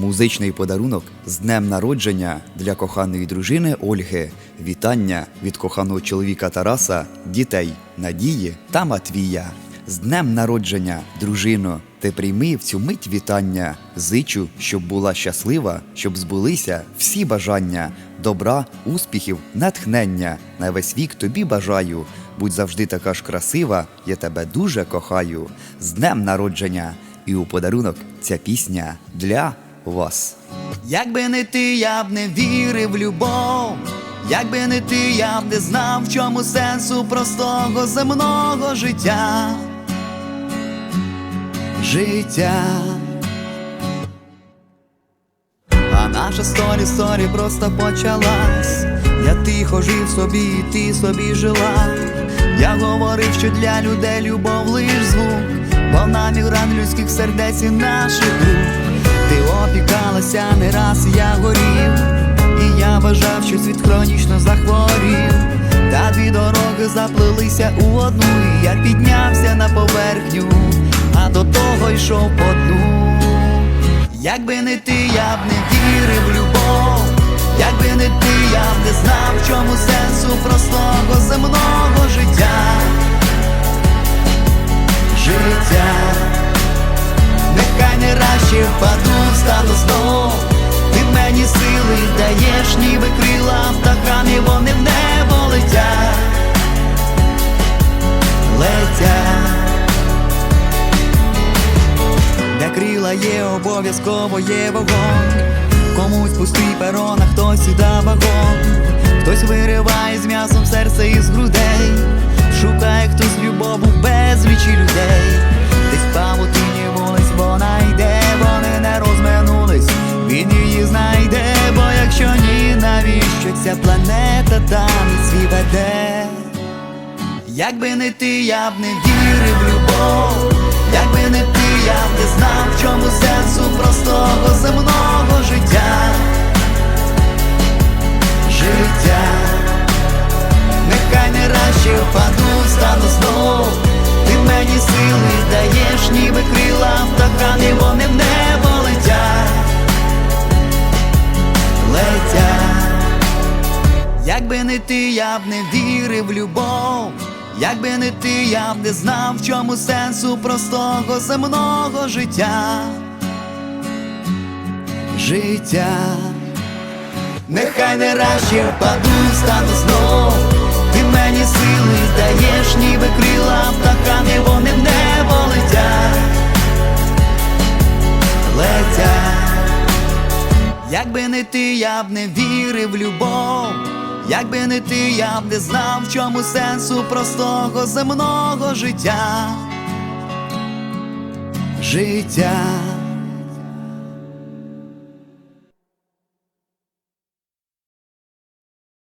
Музичний подарунок з днем народження для коханої дружини Ольги. Вітання від коханого чоловіка Тараса, дітей Надії та Матвія. З днем народження, дружино, ти прийми в цю мить вітання. Зичу, щоб була щаслива, щоб збулися всі бажання, добра, успіхів, натхнення. На весь вік тобі бажаю. Будь завжди така ж красива, я тебе дуже кохаю. З днем народження! І у подарунок ця пісня для вас. Якби не ти, я б не вірив в любов. Якби не ти, я б не знав, в чому сенсу простого земного життя. Життя. А наша сторі сторі просто почалась. Я тихо жив собі, і ти собі жила. Я говорив, що для людей любов лиш звук, бо вона мігран людських сердець і наших рук. Опікалася не раз, я горів, і я вважав, що світ хронічно захворів. Та дві дороги заплилися у одну, і я піднявся на поверхню, а до того йшов по дну. Якби не ти, я б не вірив в любов, якби не ти, я б не знав, в чому сенсу простого земного життя. Життя, нехай не раз ще впаду, встану знов. Ти мені сили даєш, ніби крила птахам, і вони в небо летять. Летять. Для крила є обов'язково є вогонь. Комусь пустий перон, а хтось сюда вагон. Хтось вириває з м'ясом серце із грудей. Планета танець свій веде? Якби не ти, я б не вірив в любов, не ти, я б не вірив в любов. Якби не ти, я б не знав, в чому сенсу простого земного життя. Життя, нехай не раз ще впаду, встану знов. Ти мені сили даєш, ніби крила птахам, і вони в небо летять. Летять. Якби не ти, я б не вірив в любов. Якби не ти, я б не знав, в чому сенсу простого земного життя. Життя.